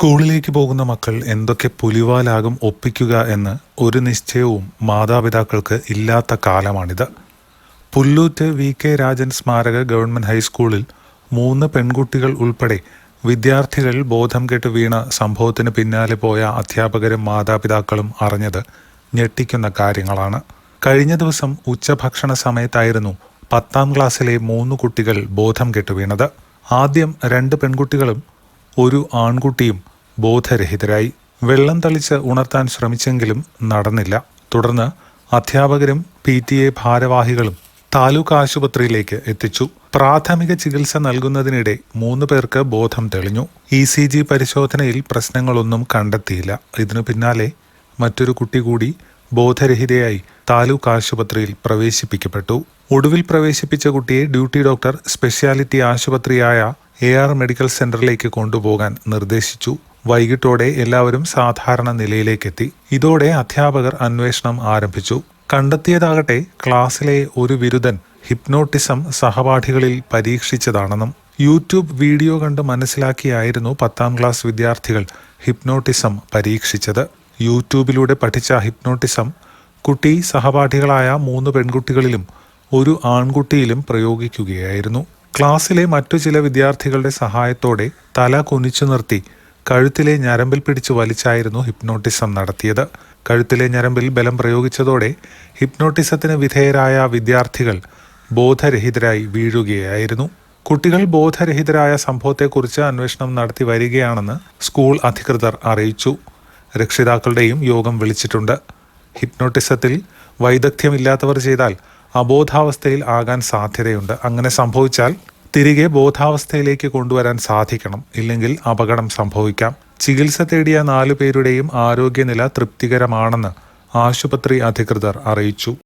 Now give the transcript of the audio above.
സ്കൂളിലേക്ക് പോകുന്ന മക്കൾ എന്തൊക്കെ പുലിവാലാകും ഒപ്പിക്കുക എന്ന് ഒരു നിശ്ചയവും മാതാപിതാക്കൾക്ക് ഇല്ലാത്ത കാലമാണിത്. പുല്ലൂറ്റ് വി കെ രാജൻ സ്മാരക ഗവൺമെന്റ് ഹൈസ്കൂളിൽ മൂന്ന് പെൺകുട്ടികൾ ഉൾപ്പെടെ വിദ്യാർത്ഥികൾ ബോധം കെട്ട് വീണ സംഭവത്തിന് പിന്നാലെ പോയ അധ്യാപകരും മാതാപിതാക്കളും അറിഞ്ഞത് ഞെട്ടിക്കുന്ന കാര്യങ്ങളാണ്. കഴിഞ്ഞ ദിവസം ഉച്ചഭക്ഷണ സമയത്തായിരുന്നു പത്താം ക്ലാസ്സിലെ മൂന്ന് കുട്ടികൾ ബോധം കെട്ട് വീണത്. ആദ്യം രണ്ട് പെൺകുട്ടികളും ഒരു ആൺകുട്ടിയും ബോധരഹിതരായി വെള്ളം തളിച്ച് ഉണർത്താൻ ശ്രമിച്ചെങ്കിലും നടന്നില്ല. തുടർന്ന് അധ്യാപകരും പി ടി എ ഭാരവാഹികളും താലൂക്ക് ആശുപത്രിയിലേക്ക് എത്തിച്ചു. പ്രാഥമിക ചികിത്സ നൽകുന്നതിനിടെ മൂന്ന് പേർക്ക് ബോധം തെളിഞ്ഞു. ഇ സി ജി പരിശോധനയിൽ പ്രശ്നങ്ങളൊന്നും കണ്ടെത്തിയില്ല. ഇതിനു പിന്നാലെ മറ്റൊരു കുട്ടി കൂടി ബോധരഹിതയായി താലൂക്ക് ആശുപത്രിയിൽ പ്രവേശിപ്പിക്കപ്പെട്ടു. ഒടുവിൽ പ്രവേശിപ്പിച്ച കുട്ടിയെ ഡ്യൂട്ടി ഡോക്ടർ സ്പെഷ്യാലിറ്റി ആശുപത്രിയായ എ ആർ മെഡിക്കൽ സെന്ററിലേക്ക് കൊണ്ടുപോകാൻ നിർദ്ദേശിച്ചു. വൈകിട്ടോടെ എല്ലാവരും സാധാരണ നിലയിലേക്കെത്തി. ഇതോടെ അധ്യാപകർ അന്വേഷണം ആരംഭിച്ചു. കണ്ടെത്തിയതാകട്ടെ ക്ലാസ്സിലെ ഒരു ബിരുദൻ ഹിപ്നോട്ടിസം സഹപാഠികളിൽ പരീക്ഷിച്ചതാണെന്നും യൂട്യൂബ് വീഡിയോ കണ്ട് മനസ്സിലാക്കിയായിരുന്നു പത്താം ക്ലാസ് വിദ്യാർത്ഥികൾ ഹിപ്നോട്ടിസം പരീക്ഷിച്ചത്. യൂട്യൂബിലൂടെ പഠിച്ച ഹിപ്നോട്ടിസം കുട്ടി സഹപാഠികളായ മൂന്ന് പെൺകുട്ടികളിലും ഒരു ആൺകുട്ടിയിലും പ്രയോഗിക്കുകയായിരുന്നു. ക്ലാസ്സിലെ മറ്റു ചില വിദ്യാർത്ഥികളുടെ സഹായത്തോടെ തല കുനിച്ചു നിർത്തി കഴുത്തിലെ ഞരമ്പിൽ പിടിച്ചു വലിച്ചായിരുന്നു ഹിപ്നോട്ടിസം നടത്തിയത്. കഴുത്തിലെ ഞരമ്പിൽ ബലം പ്രയോഗിച്ചതോടെ ഹിപ്നോട്ടിസത്തിന് വിധേയരായ വിദ്യാർത്ഥികൾ ബോധരഹിതരായി വീഴുകയായിരുന്നു. കുട്ടികൾ ബോധരഹിതരായ സംഭവത്തെക്കുറിച്ച് അന്വേഷണം നടത്തി വരികയാണെന്ന് സ്കൂൾ അധികൃതർ അറിയിച്ചു. രക്ഷിതാക്കളുടെയും യോഗം വിളിച്ചിട്ടുണ്ട്. ഹിപ്നോട്ടിസത്തിൽ വൈദഗ്ധ്യമില്ലാത്തവർ ചെയ്താൽ അബോധാവസ്ഥയിൽ ആകാൻ സാധ്യതയുണ്ട്. അങ്ങനെ സംഭവിച്ചാൽ തിരികെ ബോധാവസ്ഥയിലേക്ക് കൊണ്ടുവരാൻ സാധിക്കണം. ഇല്ലെങ്കിൽ അപകടം സംഭവിക്കാം. ചികിത്സ തേടിയ നാലു പേരുടെയും ആരോഗ്യനില തൃപ്തികരമാണെന്ന് ആശുപത്രി അധികൃതർ അറിയിച്ചു.